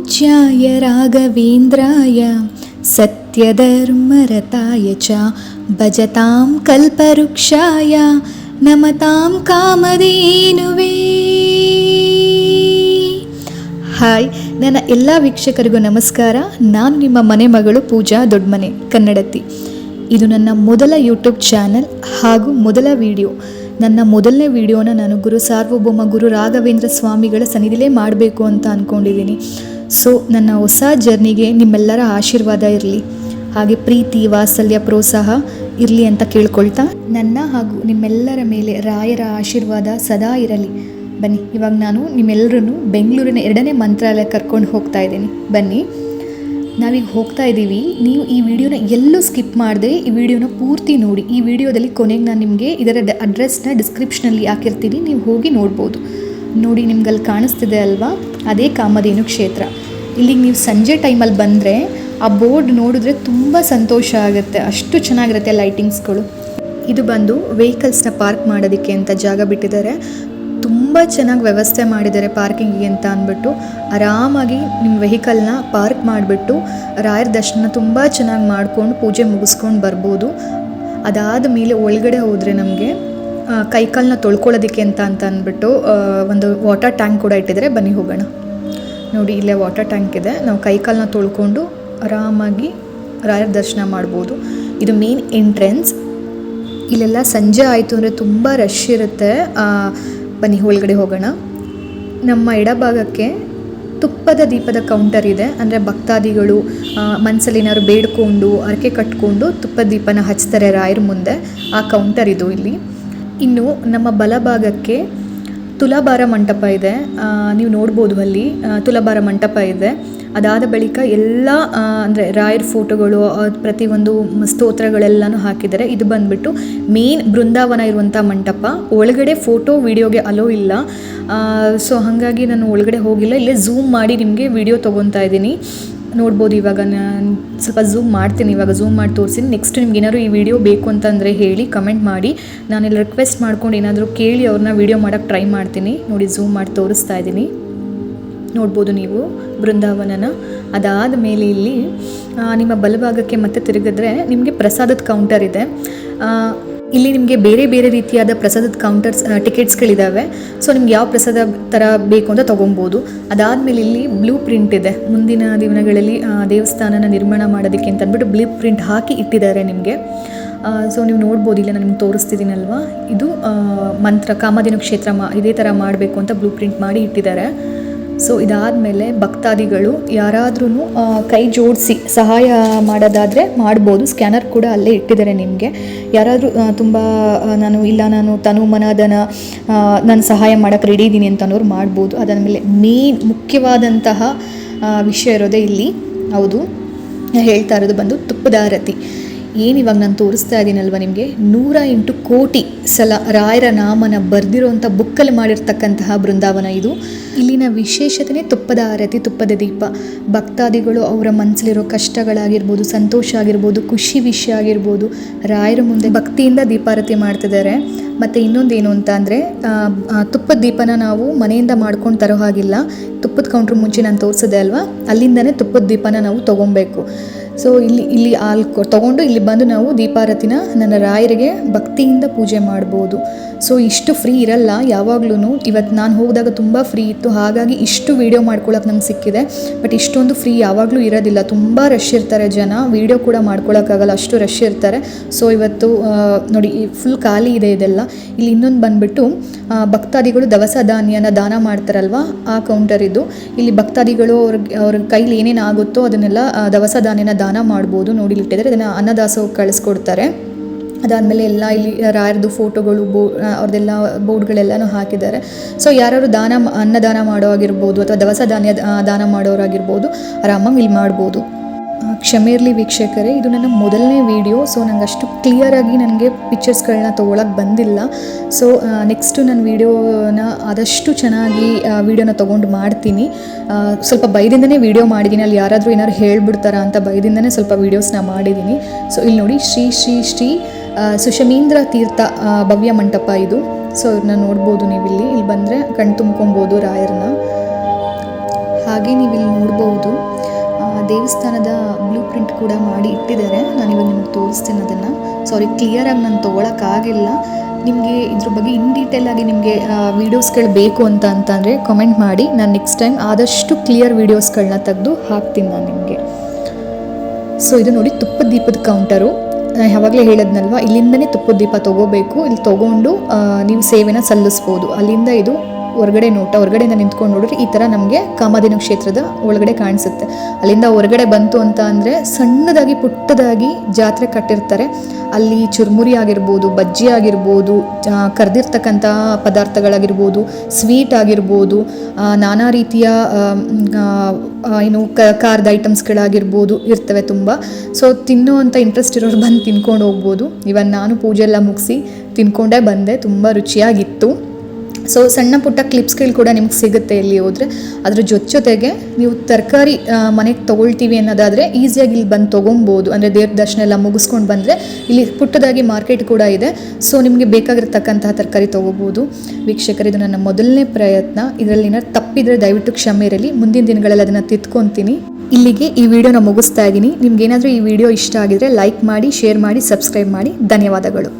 पूज्याय राघवेन्द्राय सत्यधर्मरताय च भजतां कल्पवृक्षाय नमतां कामधेनुवे ಹಾಯ್ ನನ್ನ ಎಲ್ಲ ವೀಕ್ಷಕರಿಗೂ ನಮಸ್ಕಾರ ನಾನು ನಿಮ್ಮ ಮನೆ ಮಗಳು ಪೂಜಾ ದೊಡ್ಡಮನೆ ಕನ್ನಡತಿ ಇದು ನನ್ನ ಮೊದಲ ಯೂಟ್ಯೂಬ್ ಚಾನಲ್ ಹಾಗೂ ಮೊದಲ ವಿಡಿಯೋ ನನ್ನ ಮೊದಲನೇ ವಿಡಿಯೋನ ನಾನು ಗುರು ಸಾರ್ವಭೌಮ ಗುರು ರಾಘವೇಂದ್ರ ಸ್ವಾಮಿಗಳ ಸನ್ನಿಧಿಲೇ ಮಾಡಬೇಕು ಅಂತ ಅಂದ್ಕೊಂಡಿದ್ದೀನಿ ಸೊ ನನ್ನ ಹೊಸ ಜರ್ನಿಗೆ ನಿಮ್ಮೆಲ್ಲರ ಆಶೀರ್ವಾದ ಇರಲಿ. ಹಾಗೆ ಪ್ರೀತಿ, ವಾತ್ಸಲ್ಯ, ಪ್ರೋತ್ಸಾಹ ಇರಲಿ ಅಂತ ಕೇಳ್ಕೊಳ್ತಾ ನನ್ನ ಹಾಗೂ ನಿಮ್ಮೆಲ್ಲರ ಮೇಲೆ ರಾಯರ ಆಶೀರ್ವಾದ ಸದಾ ಇರಲಿ. ಬನ್ನಿ, ಇವಾಗ ನಾನು ನಿಮ್ಮೆಲ್ಲರೂ ಬೆಂಗಳೂರಿನ ಎರಡನೇ ಮಂತ್ರಾಲಯ ಕರ್ಕೊಂಡು ಹೋಗ್ತಾ ಇದ್ದೀನಿ. ಬನ್ನಿ, ನಾವೀಗ ಹೋಗ್ತಾ ಇದ್ದೀವಿ. ನೀವು ಈ ವಿಡಿಯೋನ ಎಲ್ಲೂ ಸ್ಕಿಪ್ ಮಾಡದೆ ಈ ವಿಡಿಯೋನ ಪೂರ್ತಿ ನೋಡಿ. ಈ ವಿಡಿಯೋದಲ್ಲಿ ಕೊನೆಗೆ ನಾನು ನಿಮಗೆ ಇದರ ಅಡ್ರೆಸ್ನ ಡಿಸ್ಕ್ರಿಪ್ಷನಲ್ಲಿ ಹಾಕಿರ್ತೀನಿ. ನೀವು ಹೋಗಿ ನೋಡ್ಬೋದು. ನೋಡಿ ನಿಮ್ಗೆ ಅಲ್ಲಿ ಕಾಣಿಸ್ತಿದೆ ಅಲ್ವಾ? ಅದೇ ಕಾಮಧೇನು ಕ್ಷೇತ್ರ. ಇಲ್ಲಿಗೆ ನೀವು ಸಂಜೆ ಟೈಮಲ್ಲಿ ಬಂದರೆ ಆ ಬೋರ್ಡ್ ನೋಡಿದ್ರೆ ತುಂಬ ಸಂತೋಷ ಆಗುತ್ತೆ. ಅಷ್ಟು ಚೆನ್ನಾಗಿರುತ್ತೆ ಲೈಟಿಂಗ್ಸ್ಗಳು. ಇದು ಬಂದು ವೆಹಿಕಲ್ಸ್ನ ಪಾರ್ಕ್ ಮಾಡೋದಕ್ಕೆ ಅಂತ ಜಾಗ ಬಿಟ್ಟಿದ್ದಾರೆ. ತುಂಬ ಚೆನ್ನಾಗಿ ವ್ಯವಸ್ಥೆ ಮಾಡಿದ್ದಾರೆ ಪಾರ್ಕಿಂಗಿಗೆ ಅಂತ ಅಂದ್ಬಿಟ್ಟು. ಆರಾಮಾಗಿ ನಿಮ್ಮ ವೆಹಿಕಲ್ನ ಪಾರ್ಕ್ ಮಾಡಿಬಿಟ್ಟು ರಾಯರ ದರ್ಶನ ತುಂಬ ಚೆನ್ನಾಗಿ ಮಾಡ್ಕೊಂಡು ಪೂಜೆ ಮುಗಿಸ್ಕೊಂಡು ಬರ್ಬೋದು. ಅದಾದ ಮೇಲೆ ಒಳಗಡೆ ಹೋದರೆ ನಮಗೆ ಕೈಕಾಲನ್ನ ತೊಳ್ಕೊಳ್ಳೋದಕ್ಕೆ ಅಂತ ಅಂತ ಅಂದ್ಬಿಟ್ಟು ಒಂದು ವಾಟರ್ ಟ್ಯಾಂಕ್ ಕೂಡ ಇಟ್ಟಿದ್ದಾರೆ. ಬನ್ನಿ ಹೋಗೋಣ. ನೋಡಿ, ಇಲ್ಲೇ ವಾಟರ್ ಟ್ಯಾಂಕ್ ಇದೆ. ನಾವು ಕೈಕಾಲನ್ನ ತೊಳ್ಕೊಂಡು ಆರಾಮಾಗಿ ರಾಯರ ದರ್ಶನ ಮಾಡ್ಬೋದು. ಇದು ಮೇನ್ ಎಂಟ್ರೆನ್ಸ್ ಇಲ್ಲೆಲ್ಲ ಸಂಜೆ ಆಯಿತು ಅಂದರೆ ತುಂಬ ರಶ್ ಇರುತ್ತೆ. ಬನ್ನಿ ಒಳಗಡೆ ಹೋಗೋಣ. ನಮ್ಮ ಎಡಭಾಗಕ್ಕೆ ತುಪ್ಪದ ದೀಪದ ಕೌಂಟರ್ ಇದೆ. ಅಂದರೆ ಭಕ್ತಾದಿಗಳು ಮನಸ್ಸಲ್ಲಿ ಏನಾದ್ರು ಬೇಡ್ಕೊಂಡು ಅರಕೆ ಕಟ್ಕೊಂಡು ತುಪ್ಪದ ದೀಪನ ಹಚ್ತಾರೆ ರಾಯರ ಮುಂದೆ. ಆ ಕೌಂಟರ್ ಇದು ಇಲ್ಲಿ. ಇನ್ನು ನಮ್ಮ ಬಲಭಾಗಕ್ಕೆ ತುಲಾಭಾರ ಮಂಟಪ ಇದೆ. ನೀವು ನೋಡ್ಬೋದು ಅಲ್ಲಿ ತುಲಾಭಾರ ಮಂಟಪ ಇದೆ. ಅದಾದ ಬಳಿಕ ಎಲ್ಲ ಅಂದರೆ ರಾಯರ್ ಫೋಟೋಗಳು ಪ್ರತಿಯೊಂದು ಸ್ತೋತ್ರಗಳೆಲ್ಲನೂ ಹಾಕಿದ್ದಾರೆ. ಇದು ಬಂದ್ಬಿಟ್ಟು ಮೇನ್ ಬೃಂದಾವನ ಇರುವಂಥ ಮಂಟಪ. ಒಳಗಡೆ ಫೋಟೋ, ವಿಡಿಯೋಗೆ ಅಲೋ ಇಲ್ಲ. ಸೊ ಹಾಗಾಗಿ ನಾನು ಒಳಗಡೆ ಹೋಗಿಲ್ಲ. ಇಲ್ಲೇ ಝೂಮ್ ಮಾಡಿ ನಿಮಗೆ ವಿಡಿಯೋ ತೊಗೊತಾ ಇದ್ದೀನಿ. ನೋಡ್ಬೋದು. ಇವಾಗ ನಾನು ಸ್ವಲ್ಪ ಝೂಮ್ ಮಾಡ್ತೀನಿ. ಇವಾಗ ಝೂಮ್ ಮಾಡಿ ತೋರಿಸಿ ನೆಕ್ಸ್ಟ್ ನಿಮ್ಗೆ ಏನಾದ್ರು ಈ ವಿಡಿಯೋ ಬೇಕು ಅಂತಂದರೆ ಹೇಳಿ ಕಮೆಂಟ್ ಮಾಡಿ. ನಾನೆಲ್ಲ ರಿಕ್ವೆಸ್ಟ್ ಮಾಡ್ಕೊಂಡು ಏನಾದರೂ ಕೇಳಿ ಅವ್ರನ್ನ ವಿಡಿಯೋ ಮಾಡೋಕ್ಕೆ ಟ್ರೈ ಮಾಡ್ತೀನಿ. ನೋಡಿ ಝೂಮ್ ಮಾಡಿ ತೋರಿಸ್ತಾ ಇದ್ದೀನಿ. ನೋಡ್ಬೋದು ನೀವು ಬೃಂದಾವನನ. ಅದಾದ ಮೇಲೆ ಇಲ್ಲಿ ನಿಮ್ಮ ಬಲಭಾಗಕ್ಕೆ ಮತ್ತೆ ತಿರುಗಿದ್ರೆ ನಿಮಗೆ ಪ್ರಸಾದದ ಕೌಂಟರ್ ಇದೆ. ಇಲ್ಲಿ ನಿಮಗೆ ಬೇರೆ ಬೇರೆ ರೀತಿಯಾದ ಪ್ರಸಾದದ ಕೌಂಟರ್ಸ್ ಟಿಕೆಟ್ಸ್ಗಳಿದ್ದಾವೆ ಸೊ ನಿಮ್ಗೆ ಯಾವ ಪ್ರಸಾದ ಥರ ಬೇಕು ಅಂತ ತೊಗೊಬೋದು. ಅದಾದಮೇಲೆ ಇಲ್ಲಿ ಬ್ಲೂ ಪ್ರಿಂಟ್ ಇದೆ. ಮುಂದಿನ ದಿನಗಳಲ್ಲಿ ದೇವಸ್ಥಾನನ ನಿರ್ಮಾಣ ಮಾಡೋದಕ್ಕೆ ಅಂತ ಅಂದ್ಬಿಟ್ಟು ಬ್ಲೂ ಪ್ರಿಂಟ್ ಹಾಕಿ ಇಟ್ಟಿದ್ದಾರೆ ನಿಮಗೆ. ಸೊ ನೀವು ನೋಡ್ಬೋದು ಇಲ್ಲ ನಾನು ನಿಮ್ಗೆ ತೋರಿಸ್ತಿದ್ದೀನಲ್ವಾ? ಇದು ಮಂತ್ರ ಕಾಮಧೇನು ಕ್ಷೇತ್ರ ಮಾ, ಇದೇ ಥರ ಮಾಡಬೇಕು ಅಂತ ಬ್ಲೂ ಪ್ರಿಂಟ್ ಮಾಡಿ ಇಟ್ಟಿದ್ದಾರೆ. ಸೊ ಇದಾದಮೇಲೆ ಭಕ್ತಾದಿಗಳು ಯಾರಾದ್ರೂ ಕೈ ಜೋಡಿಸಿ ಸಹಾಯ ಮಾಡೋದಾದರೆ ಮಾಡ್ಬೋದು. ಸ್ಕ್ಯಾನರ್ ಕೂಡ ಅಲ್ಲೇ ಇಟ್ಟಿದ್ದಾರೆ ನಿಮಗೆ. ಯಾರಾದರೂ ತುಂಬ ನಾನು ಇಲ್ಲ, ನಾನು ತನು ಮನದನ ನಾನು ಸಹಾಯ ಮಾಡೋಕ್ಕೆ ರೆಡಿ ಇದ್ದೀನಿ ಅಂತ ಅನ್ನೋರು ಮಾಡ್ಬೋದು. ಅದಾದಮೇಲೆ ಮೇನ್ ಮುಖ್ಯವಾದಂತಹ ವಿಷಯ ಇರೋದೇ ಇಲ್ಲಿ. ಹೌದು. ಹೇಳ್ತಾ ಇರೋದು ಬಂದು ತುಪ್ಪದ ಆರತಿ. ಏನು ಇವಾಗ ನಾನು ತೋರಿಸ್ತಾ ಇದ್ದೀನಲ್ವ ನಿಮಗೆ? ನೂರ ಎಂಟು ಕೋಟಿ ಸಲ ರಾಯರ ನಾಮನ ಬರೆದಿರುವಂಥ ಬುಕ್ಕಲ್ಲಿ ಮಾಡಿರ್ತಕ್ಕಂತಹ ಬೃಂದಾವನ ಇದು. ಇಲ್ಲಿನ ವಿಶೇಷತೆನೇ ತುಪ್ಪದ ಆರತಿ, ತುಪ್ಪದ ದೀಪ. ಭಕ್ತಾದಿಗಳು ಅವರ ಮನಸ್ಸಲ್ಲಿರೋ ಕಷ್ಟಗಳಾಗಿರ್ಬೋದು, ಸಂತೋಷ ಆಗಿರ್ಬೋದು, ಖುಷಿ ವಿಷಯ ಆಗಿರ್ಬೋದು, ರಾಯರ ಮುಂದೆ ಭಕ್ತಿಯಿಂದ ದೀಪಾರತಿ ಮಾಡ್ತಿದ್ದಾರೆ. ಮತ್ತು ಇನ್ನೊಂದೇನು ಅಂತ ಅಂದರೆ ತುಪ್ಪದ ದೀಪನ ನಾವು ಮನೆಯಿಂದ ಮಾಡ್ಕೊಂಡು ತರೋ ಹಾಗಿಲ್ಲ. ತುಪ್ಪದ ಕೌಂಟ್ರ್ ಮುಂಚೆ ನಾನು ತೋರಿಸಿದೆ ಅಲ್ವಾ? ಅಲ್ಲಿಂದನೇ ತುಪ್ಪದ ದೀಪನ ನಾವು ತೊಗೊಬೇಕು. ಸೊ ಇಲ್ಲಿ ಇಲ್ಲಿ ತಗೊಂಡು ತೊಗೊಂಡು ಇಲ್ಲಿ ಬಂದು ನಾವು ದೀಪಾರತಿನ ನನ್ನ ರಾಯರಿಗೆ ಭಕ್ತಿಯಿಂದ ಪೂಜೆ ಮಾಡ್ಬೋದು. ಸೊ ಇಷ್ಟು ಫ್ರೀ ಇರಲ್ಲ. ಯಾವಾಗ್ಲೂ ಇವತ್ತು ನಾನು ಹೋಗಿದಾಗ ತುಂಬ ಫ್ರೀ ಇತ್ತು. ಹಾಗಾಗಿ ಇಷ್ಟು ವೀಡಿಯೋ ಮಾಡ್ಕೊಳಕ್ಕೆ ನಂಗೆ ಸಿಕ್ಕಿದೆ. ಬಟ್ ಇಷ್ಟೊಂದು ಫ್ರೀ ಯಾವಾಗಲೂ ಇರೋದಿಲ್ಲ. ತುಂಬ ರಶ್ ಇರ್ತಾರೆ ಜನ. ವೀಡಿಯೋ ಕೂಡ ಮಾಡ್ಕೊಳಕ್ಕಾಗಲ್ಲ. ಅಷ್ಟು ರಶ್ ಇರ್ತಾರೆ. ಸೊ ಇವತ್ತು ನೋಡಿ ಫುಲ್ ಖಾಲಿ ಇದೆ ಇದೆಲ್ಲ. ಇಲ್ಲಿ ಇನ್ನೊಂದು ಬಂದುಬಿಟ್ಟು ಭಕ್ತಾದಿಗಳು ದವಸ ಧಾನ್ಯನ ದಾನ ಮಾಡ್ತಾರಲ್ವ? ಆ ಕೌಂಟರ್ ಇದು. ಇಲ್ಲಿ ಭಕ್ತಾದಿಗಳು ಅವ್ರ ಅವ್ರ ಕೈಲಿ ಏನೇನು ಆಗುತ್ತೋ ಅದನ್ನೆಲ್ಲ ದವಸ ಧಾನ್ಯನ ದಾನ ಮಾಡ್ಬೋದು. ನೋಡಿ ಇಲ್ಲಿ ಇಟ್ಟಿದ್ದಾರೆ ಅದನ್ನು ಅನ್ನದಾಸೋಹ ಕಳಿಸ್ಕೊಡ್ತಾರೆ. ಅದಾದಮೇಲೆ ಎಲ್ಲ ಇಲ್ಲಿ ರಾಯರದು ಫೋಟೋಗಳು ಬೋ ಅವ್ರದ್ದೆಲ್ಲ ಬೋರ್ಡ್ಗಳೆಲ್ಲನೂ ಹಾಕಿದ್ದಾರೆ. ಸೊ ಯಾರು ದಾನ ಅನ್ನದಾನ ಮಾಡೋ ಆಗಿರ್ಬೋದು ಅಥವಾ ದವಸ ಧಾನ್ಯ ದಾನ ಮಾಡೋರಾಗಿರ್ಬೋದು, ಆರಾಮಾಗಿ ಇಲ್ಲಿ ಮಾಡ್ಬೋದು. ಕ್ಷಮೆ ಇರಲಿ ವೀಕ್ಷಕರೇ, ಇದು ನನ್ನ ಮೊದಲನೇ ವಿಡಿಯೋ. ಸೊ ನಂಗೆ ಅಷ್ಟು ಕ್ಲಿಯರಾಗಿ ನನಗೆ ಪಿಕ್ಚರ್ಸ್ಗಳನ್ನ ತೊಗೊಳಕ್ಕೆ ಬಂದಿಲ್ಲ. ಸೊ ನೆಕ್ಸ್ಟು ನಾನು ವಿಡಿಯೋನ ಆದಷ್ಟು ಚೆನ್ನಾಗಿ ವಿಡಿಯೋನ ತೊಗೊಂಡು ಮಾಡ್ತೀನಿ. ಸ್ವಲ್ಪ ಭಯದಿಂದನೇ ವಿಡಿಯೋ ಮಾಡಿದ್ದೀನಿ ಅಲ್ಲಿ ಯಾರಾದರೂ ಏನಾದ್ರು ಹೇಳ್ಬಿಡ್ತಾರಾ ಅಂತ ಭಯದಿಂದನೇ ಸ್ವಲ್ಪ ವೀಡಿಯೋಸ್ನ ಮಾಡಿದ್ದೀನಿ ಸೊ ಇಲ್ಲಿ ನೋಡಿ ಶ್ರೀ ಶ್ರೀ ಶ್ರೀ ಆ, ಸುಷಮೀಂದ್ರ ತೀರ್ಥ ಭವ್ಯ ಮಂಟಪ ಇದು. ಸೊ ಇವ್ರನ್ನ ನೋಡ್ಬೋದು ನೀವು ಇಲ್ಲಿ ಬಂದರೆ ಕಣ್ ತುಂಬ್ಕೊಬೋದು ರಾಯರನ್ನ. ಹಾಗೆ ನೀವು ಇಲ್ಲಿ ನೋಡ್ಬೋದು ದೇವಸ್ಥಾನದ ಬ್ಲೂ ಪ್ರಿಂಟ್ ಕೂಡ ಮಾಡಿ ಇಟ್ಟಿದ್ದಾರೆ. ನಾನಿವಾಗ ನಿಮ್ಗೆ ತೋರಿಸ್ತೀನಿ ಅದನ್ನು. ಸಾರಿ ಕ್ಲಿಯರಾಗಿ ನಾನು ತೊಗೊಳಕ್ಕಾಗಿಲ್ಲ ನಿಮಗೆ ಇದ್ರ ಬಗ್ಗೆ ಇನ್ ಡೀಟೇಲ್ ಆಗಿ ನಿಮಗೆ ವೀಡಿಯೋಸ್ಗಳು ಬೇಕು ಅಂತ ಅಂತಂದರೆ ಕಮೆಂಟ್ ಮಾಡಿ. ನಾನು ನೆಕ್ಸ್ಟ್ ಟೈಮ್ ಆದಷ್ಟು ಕ್ಲಿಯರ್ ವೀಡಿಯೋಸ್ಗಳನ್ನ ತೆಗೆದು ಹಾಕ್ತೀನಿ ನಾನು ನಿಮಗೆ. ಸೊ ಇದು ನೋಡಿ ತುಪ್ಪದ ದೀಪದ ಕೌಂಟರು ಯಾವಾಗಲೇ ಹೇಳದ್ನಲ್ವ ಇಲ್ಲಿಂದನೇ ತುಪ್ಪದ ದೀಪ ತೊಗೋಬೇಕು. ಇಲ್ಲಿ ತೊಗೊಂಡು ನೀವು ಸೇವೆನ ಸಲ್ಲಿಸ್ಬೋದು. ಅಲ್ಲಿಂದ ಇದು ಹೊರಗಡೆ ನೋಟ, ಹೊರಗಡೆಯಿಂದ ನಿಂತ್ಕೊಂಡು ನೋಡಿದ್ರೆ ಈ ಥರ ನಮಗೆ ಕಾಮಧೇನು ಕ್ಷೇತ್ರದ ಒಳಗಡೆ ಕಾಣಿಸುತ್ತೆ. ಅಲ್ಲಿಂದ ಹೊರಗಡೆ ಬಂತು ಅಂತ ಅಂದರೆ ಸಣ್ಣದಾಗಿ, ಪುಟ್ಟದಾಗಿ ಜಾತ್ರೆ ಕಟ್ಟಿರ್ತಾರೆ. ಅಲ್ಲಿ ಚುರುಮುರಿ ಆಗಿರ್ಬೋದು, ಬಜ್ಜಿ ಆಗಿರ್ಬೋದು ಕರೆದಿರ್ತಕ್ಕಂಥ ಪದಾರ್ಥಗಳಾಗಿರ್ಬೋದು, ಸ್ವೀಟ್ ಆಗಿರ್ಬೋದು ನಾನಾ ರೀತಿಯ ಏನು ಕ, ಖಾರದ ಐಟಮ್ಸ್ಗಳಾಗಿರ್ಬೋದು ಇರ್ತವೆ ತುಂಬ. ಸೊ ತಿನ್ನುವಂಥ ಇಂಟ್ರೆಸ್ಟ್ ಇರೋರು ಬಂದು ತಿನ್ಕೊಂಡು ಹೋಗ್ಬೋದು. ಇವನ್ ನಾನು ಪೂಜೆ ಎಲ್ಲ ಮುಗಿಸಿ ತಿನ್ಕೊಂಡೇ ಬಂದೆ. ತುಂಬ ರುಚಿಯಾಗಿತ್ತು. ಸೊ ಸಣ್ಣ ಪುಟ್ಟ ಕ್ಲಿಪ್ಸ್ಗಳು ಕೂಡ ನಿಮ್ಗೆ ಸಿಗುತ್ತೆ ಇಲ್ಲಿ ಹೋದರೆ. ಅದ್ರ ಜೊತೆ ಜೊತೆಗೆ ನೀವು ತರಕಾರಿ ಮನೆಗೆ ತೊಗೊಳ್ತೀವಿ ಅನ್ನೋದಾದರೆ ಈಸಿಯಾಗಿ ಇಲ್ಲಿ ಬಂದು ತೊಗೊಬೋದು. ಅಂದರೆ ದೇವ್ರ ದರ್ಶನ ಎಲ್ಲ ಮುಗಿಸ್ಕೊಂಡು ಬಂದರೆ ಇಲ್ಲಿ ಪುಟ್ಟದಾಗಿ ಮಾರ್ಕೆಟ್ ಕೂಡ ಇದೆ. ಸೊ ನಿಮಗೆ ಬೇಕಾಗಿರ್ತಕ್ಕಂತಹ ತರಕಾರಿ ತೊಗೋಬೋದು. ವೀಕ್ಷಕರು, ಇದು ನನ್ನ ಮೊದಲನೇ ಪ್ರಯತ್ನ. ಇದರಲ್ಲಿ ಏನಾದ್ರು ತಪ್ಪಿದರೆ ದಯವಿಟ್ಟು ಕ್ಷಮೆ ಇರಲಿ. ಮುಂದಿನ ದಿನಗಳಲ್ಲಿ ಅದನ್ನು ತಿತ್ಕೊತೀನಿ ಇಲ್ಲಿಗೆ ಈ ವಿಡಿಯೋನ ಮುಗಿಸ್ತಾ ಇದ್ದೀನಿ. ನಿಮ್ಗೆ ಏನಾದರೂ ಈ ವಿಡಿಯೋ ಇಷ್ಟ ಆಗಿದರೆ ಲೈಕ್ ಮಾಡಿ ಶೇರ್ ಮಾಡಿ ಸಬ್ಸ್ಕ್ರೈಬ್ ಮಾಡಿ. ಧನ್ಯವಾದಗಳು.